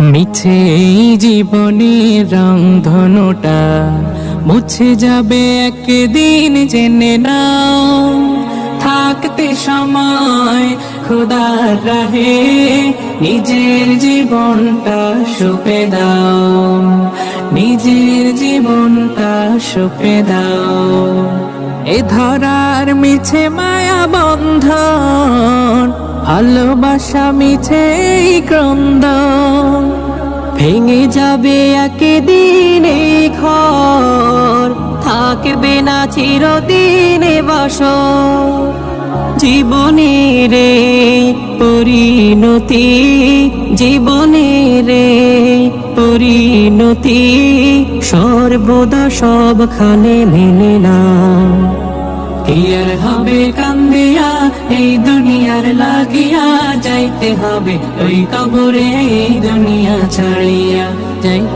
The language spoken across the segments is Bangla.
মিছে এই জীবনের রং ধনুটা মুছে যাবে একদিন, জেনে নাও। থাকতে সময় খোদার রাহে, নিজের জীবনটা সুপে দাও। নিজের জীবনটা সুপে দাও। এ ধরার মিছে মায়া বন্ধন, ভালোবাসা মিছে ক্রন্দন। ভেঙে যাবে একদিন এই ঘর। থাকবে না চিরদিনে বাস জীবনের পরিণতি জীবনের পরিণতি, সর্বদা সবখানে মেনে না। কি আর হবে কান্দিয়া, এই দুনিয়ার লাগিয়া, যাইতে হবে ওই কবরে, এই দুনিয়া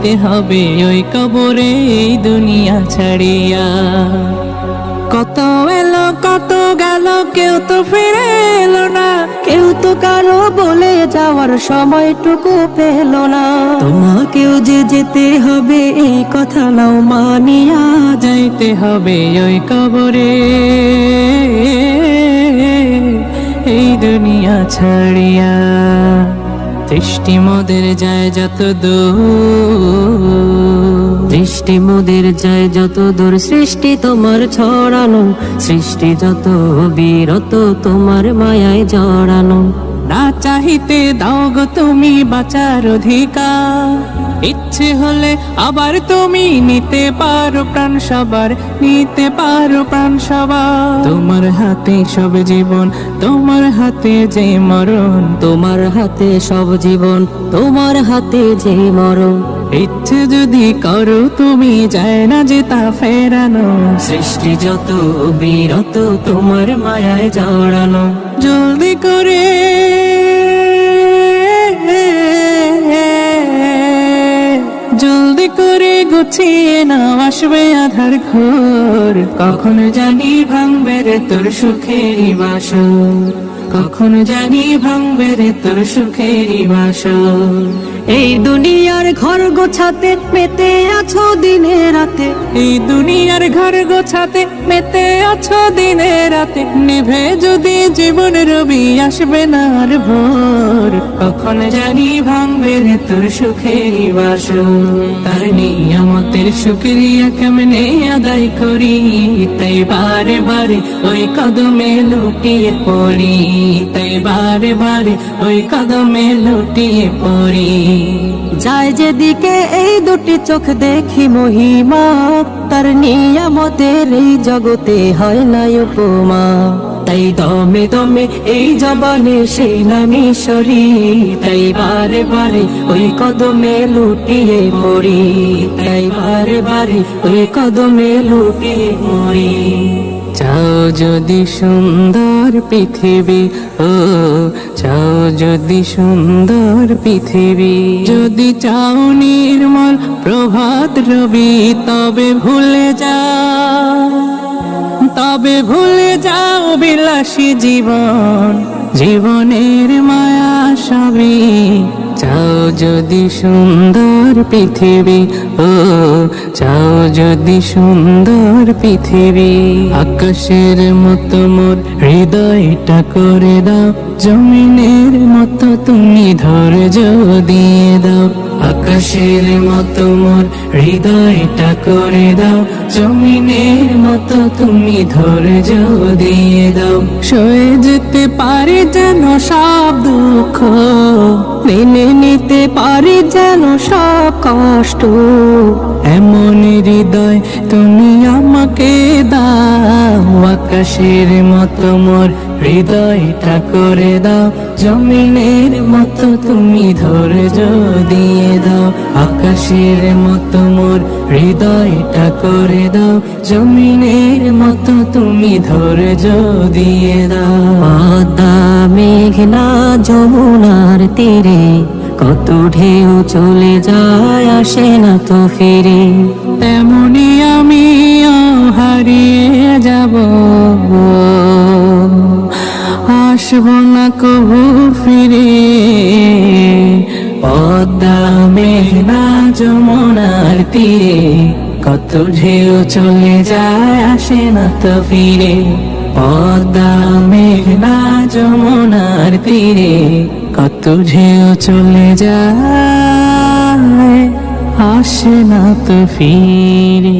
যাইতে হবে ওই কবরে এই দুনিয়া ছাড়িয়া। কত এলো, কত গেল, কেউ তো ফিরে এলো না। কেউ তো কারও বলে যাওয়ার সময়টুকু পেল না। তোমাকেও যে যেতে হবে এই কথা নাও মানিয়া যাইতে হবে ওই কবরে। এই দুনিয়া ছাড়িয়া। দৃষ্টি মোদের যায় যত দূর দৃষ্টি মোদের যায় যত দূর সৃষ্টি তোমার ছড়ানো। সৃষ্টি যত বিরত, তোমার মায়ায় জড়ানো। না চাহিতে দাও গো তুমি বাঁচার অধিকার। ইচ্ছে হলে আবার তুমি নিতে পারো প্রাণ সবার, নিতে পারো প্রাণ সবার। তোমার হাতে সব জীবন, তোমার হাতে যে মরণ। তোমার হাতে সব জীবন, তোমার হাতে যে মরণ। ইচ্ছে যদি করো তুমি যায় না যে তা ফেরানো। সৃষ্টি যত বিরত তোমার মায়ায় জড়ানো। জলদি করে জলদি করে গুছিয়ে নাও আসবে আধার ঘর। কখন জানি ভাঙবে রে তোর সুখেরই বাসর। কখন জানি ভাঙবে রে তোর সুখেরই বাসা। এই দুনিয়ার ঘর গোছাতে মেতে আছো দিনে রাতে? এই দুনিয়ার ঘর গোছাতে মেতে আছো দিনে রাতে। নিভে যদি জীবন রবি আসবে না আর ভোর। কখন জানি ভাঙবে রে তোর সুখের বাস তার নিয়ামতের শুক্রিয়া কেমনে আদায় করি? তাই বারে বারে ওই কদমে লুটিয়ে পড়ি। তাই বারে বারে ওই কদমে লুটিয়ে পড়ি। যায় যেদিকে এই দুটি চোখ দেখি মহিমা, তার নিয়ামতের এই জগতে হয় না উপমা। তাই দমে দমে এই জবানে সেই নামি সরি, তাই বারে বারে ওই কদমে লুটিয়ে পড়ি, তাই বারে বারে ওই কদমে লুটিয়ে পড়ি। চাও যদি সুন্দর পৃথিবী, ও চাও যদি সুন্দর পৃথিবী। যদি চাও নির্মল প্রভাত রবি, তবে ভুলে যাও, তবে ভুলে যাও বিলাসী জীবন। জীবনের মায়া সবই চাও যদি সুন্দর পৃথিবী, ও চাও যদি সুন্দর পৃথিবী। আকাশের মতো মোর হৃদয়টা করে দাও, জমিনের মতো তুমি ধৈর্য দিয়ে দাও। আকাশের মতো মোর হৃদয়টা করে দাও। জমিনের মতো তুমি ধৈর্য দিয়ে দাও। সয়ে যেতে পারে যেন সব দুঃখ, মেনে নিতে পারি যেন সব কষ্ট। এমন হৃদয় তুমি আমাকে দাও। আকাশের মতো মোর হৃদয়টা করে দাও জমিনের মতো তুমি ধৈর্য দিয়ে দাও আকাশের মতো মোর হৃদয়টা করে দাও জমিনের মতো তুমি ধৈর্য দিয়ে দাও। পদ্মা মেঘনা যমুনার তীরে কত ঢেউ চলে যায় আসে না তো ফিরে। তেমনি আসব না কবু ফিরে। পদ্মা মেঘনা যমুনার তীরে, কত ঢেউ চলে যায় আসে না তো ফিরে। পদ্মা মেঘনা যমুনার তীরে, কত ঢেউ চলে যায় আসে না তো ফিরে।